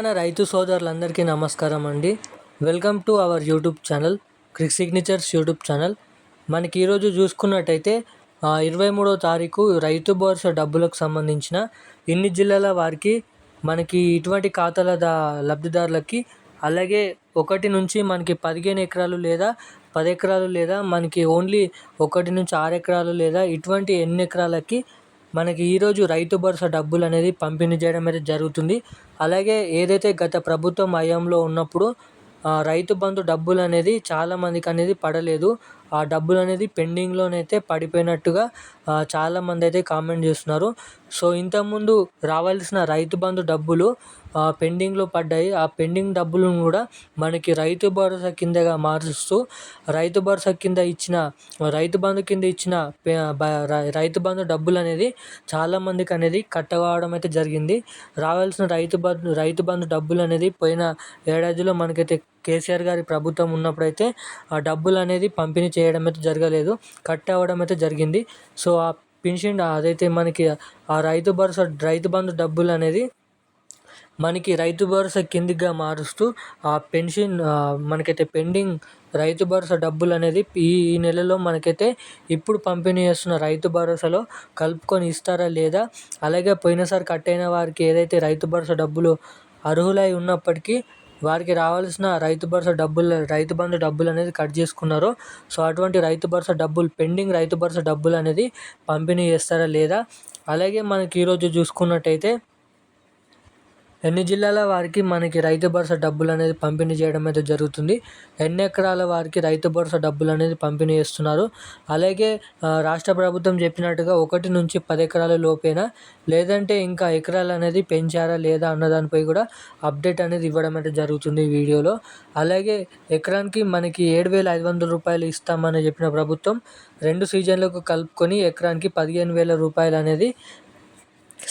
మన రైతు సోదరులందరికీ నమస్కారం అండి. Welcome to our YouTube channel crick signatures YouTube channel. మనకి ఈరోజు చూసుకున్నట్టయితే ఇరవై మూడో తారీఖు రైతు భరోసా డబ్బులకు సంబంధించిన ఇన్ని జిల్లాల వారికి మనకి ఇటువంటి ఖాతాల దా లబ్ధిదారులకి అలాగే ఒకటి నుంచి మనకి పదిహేను ఎకరాలు లేదా పది ఎకరాలు లేదా మనకి ఓన్లీ ఒకటి నుంచి ఆరు ఎకరాలు లేదా ఇటువంటి ఎన్ని ఎకరాలకి మనకి ఈరోజు రైతు భరోసా డబ్బులు అనేది పంపిణీ చేయడం అయితే జరుగుతుంది. అలాగే ఏదైతే గత ప్రభుత్వం హయాంలో ఉన్నప్పుడు రైతు బంధు డబ్బులు అనేది చాలామందికి అనేది పడలేదు. ఆ డబ్బులు అనేది పెండింగ్లోనైతే పడిపోయినట్టుగా చాలామంది అయితే కామెంట్ చేస్తున్నారు. సో ఇంతకుముందు రావాల్సిన రైతు బంధు డబ్బులు పెండింగ్లో పడ్డాయి. ఆ పెండింగ్ డబ్బులను కూడా మనకి రైతు భరోసా కిందగా మారుస్తూ రైతు భరోసా కింద ఇచ్చిన రైతు బంధు కింద ఇచ్చిన రైతు బంధు డబ్బులు అనేది చాలామందికి అనేది కట్ కావడం అయితే జరిగింది. రావాల్సిన రైతు బంధు రైతు బంధు డబ్బులు అనేది పోయిన ఏడాదిలో మనకైతే కేసీఆర్ గారి ప్రభుత్వం ఉన్నప్పుడైతే ఆ డబ్బులు అనేది పంపిణీ చేయడం అయితే జరగలేదు. కట్ అవ్వడం అయితే జరిగింది. సో ఆ పెన్షన్ అదైతే మనకి ఆ రైతు భరోసా రైతు బంధు డబ్బులు అనేది మనకి రైతు భరోసా కిందిగా మారుస్తూ ఆ పెన్షన్ మనకైతే పెండింగ్ రైతు భరోసా డబ్బులు అనేది ఈ ఈ నెలలో మనకైతే ఇప్పుడు పంపిణీ చేస్తున్న రైతు భరోసాలో కలుపుకొని ఇస్తారా లేదా? అలాగే పోయినసారి కట్ అయిన వారికి ఏదైతే రైతు భరోసా డబ్బులు అర్హులై ఉన్నప్పటికీ వారికి రావాల్సిన రైతు భరోసా డబ్బులు రైతు బంధు డబ్బులు అనేది కట్ చేసుకున్నారు సో అటువంటి రైతు భరోసా డబ్బులు పెండింగ్ రైతు భరోసా డబ్బులు అనేది పంపిణీ చేస్తారా లేదా? అలాగే మనకి ఈరోజు చూసుకున్నట్టయితే ఎన్ని జిల్లాల వారికి మనకి రైతు భరోసా డబ్బులు అనేది పంపిణీ చేయడం అయితే జరుగుతుంది. ఎన్ని ఎకరాల వారికి రైతు భరోసా డబ్బులు అనేది పంపిణీ చేస్తున్నారు? అలాగే రాష్ట్ర ప్రభుత్వం చెప్పినట్టుగా ఒకటి నుంచి పది ఎకరాల లోపేనా? లేదంటే ఇంకా ఎకరాలు అనేది పెంచారా లేదా అన్న దానిపై కూడా అప్డేట్ అనేది ఇవ్వడం అయితే జరుగుతుంది వీడియోలో. అలాగే ఎకరానికి మనకి ఏడు వేల ఐదు వందల రూపాయలు ఇస్తామని చెప్పిన ప్రభుత్వం రెండు సీజన్లకు కలుపుకొని ఎకరానికి పదిహేను వేల రూపాయలు అనేది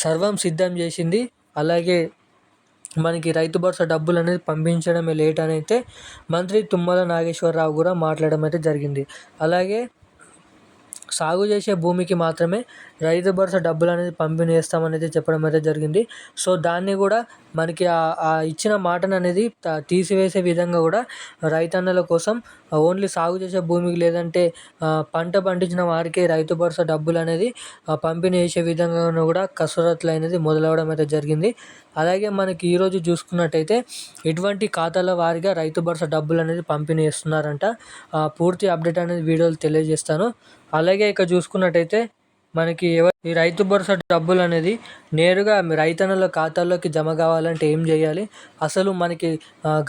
సర్వం సిద్ధం చేసింది. అలాగే మనకి రైతు భరోసా డబ్బులు అనేది పంపించడమే లేట్ అని అయితే మంత్రి తుమ్మల నాగేశ్వరరావు కూడా మాట్లాడడం అయితే జరిగింది. అలాగే సాగు చేసే భూమికి మాత్రమే రైతు భరోసా డబ్బులు అనేది పంపిణీ చేస్తామనేది చెప్పడం అయితే జరిగింది. సో దాన్ని కూడా మనకి ఆ- ఇచ్చిన మాటను అనేది తీసివేసే విధంగా కూడా రైతన్నల కోసం ఓన్లీ సాగు చేసే భూమికి లేదంటే పంట పండించిన వారికే రైతు భరోసా డబ్బులు అనేది పంపిణీ చేసే విధంగా కూడా కసరత్తులు అనేది మొదలవడం అయితే జరిగింది. అలాగే మనకి ఈరోజు చూసుకున్నట్టయితే ఇటువంటి ఖాతాల వారిగా రైతు భరోసా డబ్బులు అనేది పంపిణీ చేస్తున్నారంట. పూర్తి అప్డేట్ అనేది వీడియోలు తెలియజేస్తాను. అలాగే ఇక చూసుకున్నట్టయితే మనకి ఎవరు ఈ రైతు భరోసా డబ్బులు అనేది నేరుగా మీ రైతన్నుల ఖాతాల్లోకి జమ కావాలంటే ఏం చేయాలి? అసలు మనకి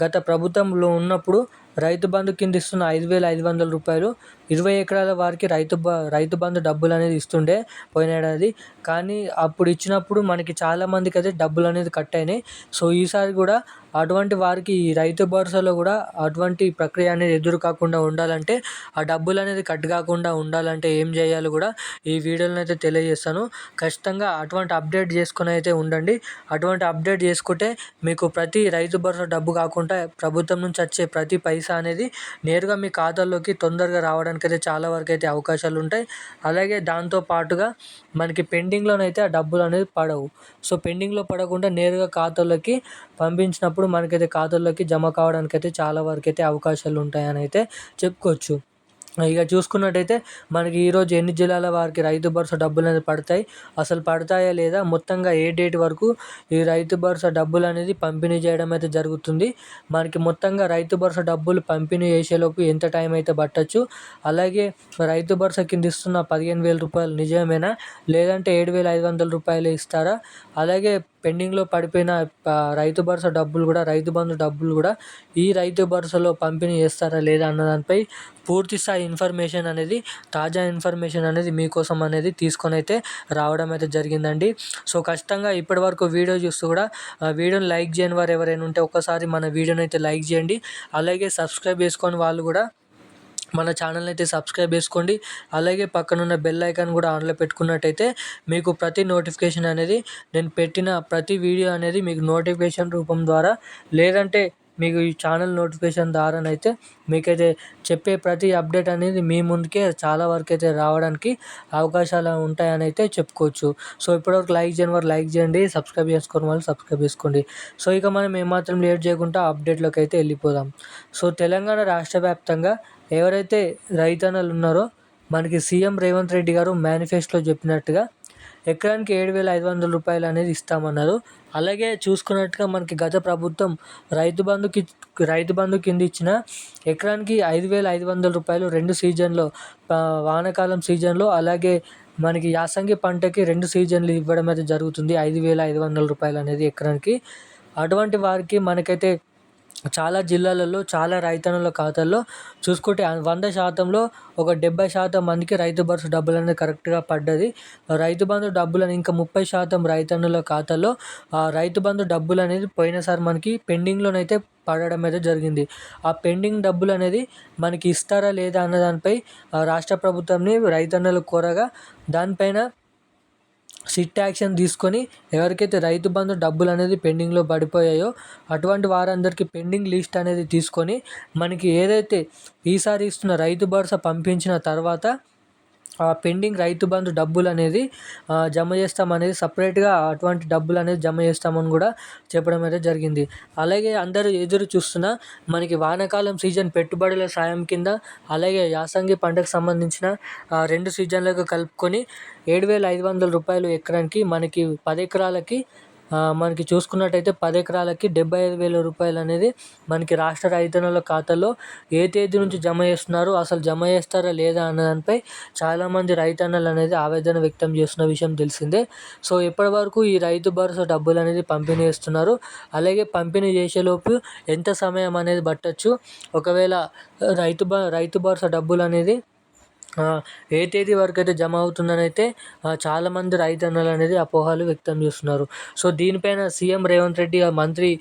గత ప్రభుత్వంలో ఉన్నప్పుడు రైతు బంధు కింద ఇస్తున్న ఐదు వేల ఐదు వందల రూపాయలు ఇరవై ఎకరాల వారికి రైతు బ రైతు బంధు డబ్బులు అనేది ఇస్తుండే పోయిన ఏడాది కానీ అప్పుడు ఇచ్చినప్పుడు మనకి చాలామందికి అయితే డబ్బులు అనేది కట్ అయినాయి. సో ఈసారి కూడా అటువంటి వారికి ఈ రైతు భరోసాలో కూడా అటువంటి ప్రక్రియ అనేది ఎదురు కాకుండా ఉండాలంటే ఆ డబ్బులు అనేది కట్ కాకుండా ఉండాలంటే ఏం చేయాలో కూడా ఈ వీడియోలో అయితే తెలియజేస్తాను. ఖచ్చితంగా అటువంటి అప్డేట్ చేసుకుని అయితే ఉండండి. అటువంటి అప్డేట్ చేసుకుంటే మీకు ప్రతి రైతు భరోసా డబ్బు కాకుండా ప్రభుత్వం నుంచి వచ్చే ప్రతి పైసా అనేది నేరుగా మీ ఖాతాల్లోకి తొందరగా రావడానికి అయితే చాలా వరకు అయితే అవకాశాలు ఉంటాయి అలాగే దాంతో పాటుగా మనకి పెండింగ్లోనైతే ఆ డబ్బులు అనేది పడవు. సో పెండింగ్లో పడకుండా నేరుగా ఖాతాలోకి పంపించినప్పుడు మనకైతే ఖాతాలోకి జమ కావడానికి అయితే చాలా వరకు అయితే అవకాశాలు ఉంటాయని అయితే చెప్పుకోవచ్చు. ఇక చూసుకున్నట్టయితే మనకి ఈరోజు ఎన్ని జిల్లాల వారికి రైతు భరోసా డబ్బులు అనేది పడతాయి? అసలు పడతాయా లేదా? మొత్తంగా ఏ డేట్ వరకు ఈ రైతు భరోసా డబ్బులు అనేది పంపిణీ చేయడం అయితే జరుగుతుంది? మనకి మొత్తంగా రైతు భరోసా డబ్బులు పంపిణీ చేసేలోపు ఎంత టైం అయితే పట్టచ్చు? అలాగే రైతు భరోసా కింద ఇస్తున్న పదిహేను వేల రూపాయలు నిజమేనా? లేదంటే ఏడు వేల ఐదు వందల రూపాయలు ఇస్తారా? అలాగే పెండింగ్లో పడిపోయిన రైతు భరోసా డబ్బులు కూడా రైతు బంధు డబ్బులు కూడా ఈ రైతు భరోసాలో పంపిణీ చేస్తారా లేదా అన్న దానిపై పూర్తి స్థాయి ఇన్ఫర్మేషన్ అనేది తాజా ఇన్ఫర్మేషన్ అనేది మీకోసం అనేది తీసుకొని అయితే రావడం అయితే జరిగిందండి. సో ఖచ్చితంగా ఇప్పటివరకు వీడియో చూస్తూ కూడా వీడియోని లైక్ చేయని వారు ఎవరైనా ఉంటే ఒక్కసారి మన వీడియోని అయితే లైక్ చేయండి. అలాగే సబ్స్క్రైబ్ చేసుకొని వాళ్ళు కూడా మన ఛానల్ని అయితే సబ్స్క్రైబ్ చేసుకోండి. అలాగే పక్కనున్న బెల్ ఐకాన్ కూడా ఆన్లో పెట్టుకున్నట్టయితే మీకు ప్రతి నోటిఫికేషన్ అనేది నేను పెట్టిన ప్రతి వీడియో అనేది మీకు నోటిఫికేషన్ రూపం ద్వారా లేదంటే మీకు ఈ ఛానల్ నోటిఫికేషన్ ద్వారానైతే మీకైతే చెప్పే ప్రతి అప్డేట్ అనేది మీ ముందుకే చాలా వరకు అయితే రావడానికి అవకాశాలు ఉంటాయని అయితే చెప్పుకోవచ్చు. సో ఇప్పటివరకు లైక్ చేయని వారు లైక్ చేయండి సబ్స్క్రైబ్ చేసుకోని వాళ్ళు సబ్స్క్రైబ్ చేసుకోండి. సో ఇక మనం ఏమాత్రం లేట్ చేయకుండా అప్డేట్లోకి అయితే వెళ్ళిపోదాం. సో తెలంగాణ రాష్ట్ర వ్యాప్తంగా ఎవరైతే రైతన్నలు ఉన్నారో మనకి సీఎం రేవంత్ రెడ్డి గారు మేనిఫెస్టోలో చెప్పినట్టుగా ఎకరానికి ఏడు వేల ఐదు వందల రూపాయలు అనేది ఇస్తామన్నారు. అలాగే చూసుకున్నట్టుగా మనకి గత ప్రభుత్వం రైతు బంధుకి రైతు బంధు కింద ఇచ్చిన ఎకరానికి ఐదు వేల ఐదు వందల రూపాయలు రెండు సీజన్లో వానాకాలం సీజన్లో అలాగే మనకి యాసంగి పంటకి రెండు సీజన్లు ఇవ్వడం అయితే జరుగుతుంది. ఐదు వేల ఐదు వందల రూపాయలు అనేది ఎకరానికి. అటువంటి వారికి మనకైతే చాలా జిల్లాలలో చాలా రైతన్నుల ఖాతాల్లో చూసుకుంటే వంద శాతంలో ఒక డెబ్బై శాతం మందికి రైతు భరోసా డబ్బులు అనేది కరెక్ట్గా పడ్డది. రైతు బంధు డబ్బులను ఇంకా ముప్పై శాతం రైతన్నుల ఖాతాలో రైతు బంధు డబ్బులు అనేది పోయినసారి మనకి పెండింగ్లోనైతే పడడం అయితే జరిగింది. ఆ పెండింగ్ డబ్బులు అనేది మనకి ఇస్తారా లేదా అన్న దానిపై రాష్ట్ర ప్రభుత్వంని రైతన్నలు కోరగా దానిపైన సిట్ యాక్షన్ తీసుకొని ఎవరికైతే రైతు బంధు డబ్బులు అనేది పెండింగ్లో పడిపోయాయో అటువంటి వారందరికీ పెండింగ్ లిస్ట్ అనేది తీసుకొని మనకి ఏదైతే ఈసారి ఇస్తున్న రైతు భరోసా పంపించిన తర్వాత పెండింగ్ రైతు బంధు డబ్బులు అనేది జమ చేస్తామనేది సపరేట్గా అటువంటి డబ్బులు అనేది జమ చేస్తామని కూడా చెప్పడం అయితే జరిగింది. అలాగే అందరూ ఎదురు చూస్తున్న మనకి వానాకాలం సీజన్ పెట్టుబడుల సాయం కింద అలాగే యాసంగి పంటకు సంబంధించిన రెండు సీజన్లకు కలుపుకొని ఏడు వేల ఐదు వందల రూపాయలు ఎకరానికి మనకి పది ఎకరాలకి మనకి చూసుకున్నట్టయితే పది ఎకరాలకి డెబ్బై ఐదు వేల రూపాయలు అనేది మనకి రాష్ట్ర రైతన్నల ఖాతాలో ఏ తేదీ నుంచి జమ చేస్తున్నారు అసలు జమ చేస్తారా లేదా అన్న దానిపై చాలామంది రైతన్నలు అనేది ఆవేదన వ్యక్తం చేస్తున్న విషయం తెలిసిందే. సో ఇప్పటి వరకు ఈ రైతు భరోసా డబ్బులు అనేది పంపిణీ చేస్తున్నారు. అలాగే పంపిణీ చేసేలోపు ఎంత సమయం అనేది పట్టచ్చు? ఒకవేళ రైతు భ రైతు భరోసా డబ్బులు అనేది ఏ తేదీ వరకు అయితే జమ అవుతుందని అయితే చాలామంది రైతన్నలు అనేది అపోహలు వ్యక్తం చేస్తున్నారు. సో దీనిపైన సీఎం రేవంత్ రెడ్డి మంత్రి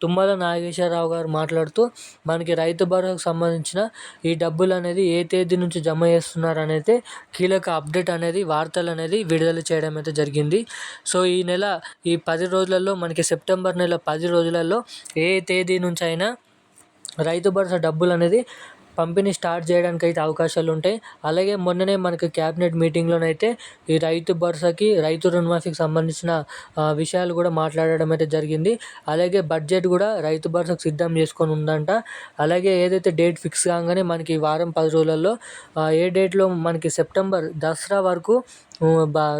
తుమ్మల నాగేశ్వరరావు గారు మాట్లాడుతూ మనకి రైతు భరోసాకు సంబంధించిన ఈ డబ్బులు అనేది ఏ తేదీ నుంచి జమ చేస్తున్నారు అనేది కీలక అప్డేట్ అనేది వార్తలు అనేది విడుదల చేయడం అయితే జరిగింది. సో ఈ నెల ఈ పది రోజులలో మనకి సెప్టెంబర్ నెల పది రోజులలో ఏ తేదీ నుంచి అయినా రైతు భరోసా డబ్బులు అనేది పంపిణీ స్టార్ట్ చేయడానికి అయితే అవకాశాలు ఉంటాయి అలాగే మొన్ననే మనకి క్యాబినెట్ మీటింగ్లోనైతే ఈ రైతు భరోసాకి రైతు రుణమాఫీకి సంబంధించిన విషయాలు కూడా మాట్లాడడం అయితే జరిగింది. అలాగే బడ్జెట్ కూడా రైతు భరోసాకు సిద్ధం చేసుకొని ఉందంట. అలాగే ఏదైతే డేట్ ఫిక్స్ కాగానే మనకి వారం పది రోజులలో ఏ డేట్లో మనకి సెప్టెంబర్ దసరా వరకు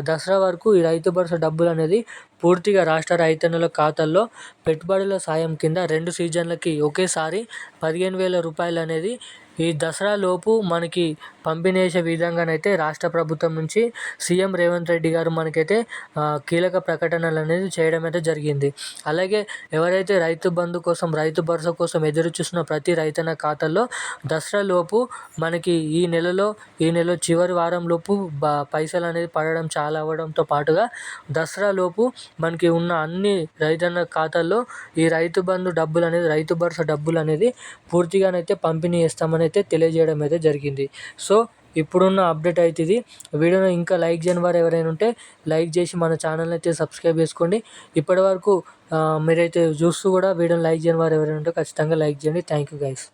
దసరా వరకు ఈ రైతు భరోసా డబ్బులు అనేది పూర్తిగా రాష్ట్ర రైతన్నుల ఖాతాల్లో పెట్టుబడుల సాయం కింద రెండు సీజన్లకి ఒకేసారి పదిహేను వేల రూపాయలు అనేది ఈ దసరా లోపు మనకి పంపిణీ చేసే విధంగానైతే రాష్ట్ర ప్రభుత్వం నుంచి సీఎం రేవంత్ రెడ్డి గారు మనకైతే కీలక ప్రకటనలు అనేది చేయడం అయితే జరిగింది. అలాగే ఎవరైతే రైతు బంధు కోసం రైతు భరోసా కోసం ఎదురు చూస్తున్న ప్రతి రైతన్న ఖాతాల్లో దసరా లోపు మనకి ఈ నెలలో ఈ నెల చివరి వారం లోపు పైసలు అనేది పడడం చాలా అవ్వడంతో పాటుగా దసరా లోపు మనకి ఉన్న అన్ని రైతన్న ఖాతాల్లో ఈ రైతు బంధు డబ్బులు అనేది రైతు భరోసా డబ్బులు అనేది పూర్తిగానైతే పంపిణీ చేస్తామని అయితే తెలియజేయడం అయితే జరిగింది. సో ఇప్పుడున్న అప్డేట్ అయితే ఇది వీడియోను ఇంకా లైక్ చేయని వారు ఎవరైనా ఉంటే లైక్ చేసి మన ఛానల్ని అయితే సబ్స్క్రైబ్ చేసుకోండి. ఇప్పటివరకు మీరైతే చూస్తూ కూడా వీడియోని లైక్ చేయని వారు ఎవరైనా ఉంటే ఖచ్చితంగా లైక్ చేయండి. Thank you guys